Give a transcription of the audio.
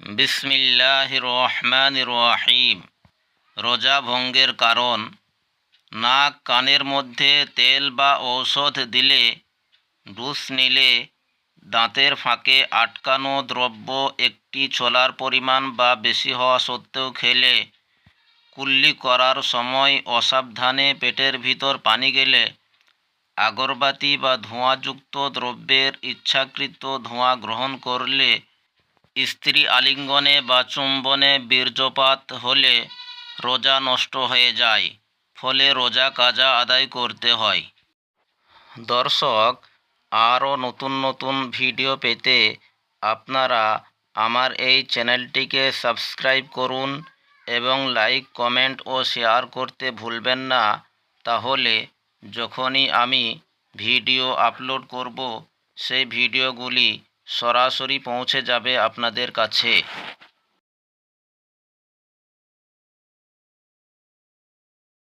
বিসমিল্লাহ রহমান রহিম রোজা ভঙ্গের কারণ, নাক কানের মধ্যে তেল বা ঔষধ দিলে ডুস নিলে দাঁতের ফাঁকে আটকানো দ্রব্য একটি ছোলার পরিমাণ বা বেশি হওয়া সত্ত্বেও খেলে, কুল্লি করার সময় অসাবধানে পেটের ভিতর পানি গেলে, আগরবাতি বা ধোঁয়াযুক্ত দ্রব্যের ইচ্ছাকৃত ধোঁয়া গ্রহণ করলে স্ত্রী আলিঙ্গনে বা চুম্বনে বীর্যপাত হলে রোজা নষ্ট হয়ে যায়, ফলে রোজা কাজা আদায় করতে হয়। দর্শক, আরও নতুন নতুন ভিডিও পেতে আপনারা আমার এই চ্যানেলটিকে সাবস্ক্রাইব করুন এবং লাইক, কমেন্ট ও শেয়ার করতে ভুলবেন না। তাহলে যখনই আমি ভিডিও আপলোড করব, সেই ভিডিওগুলি সরাসরি পৌঁছে যাবে আপনাদের কাছে।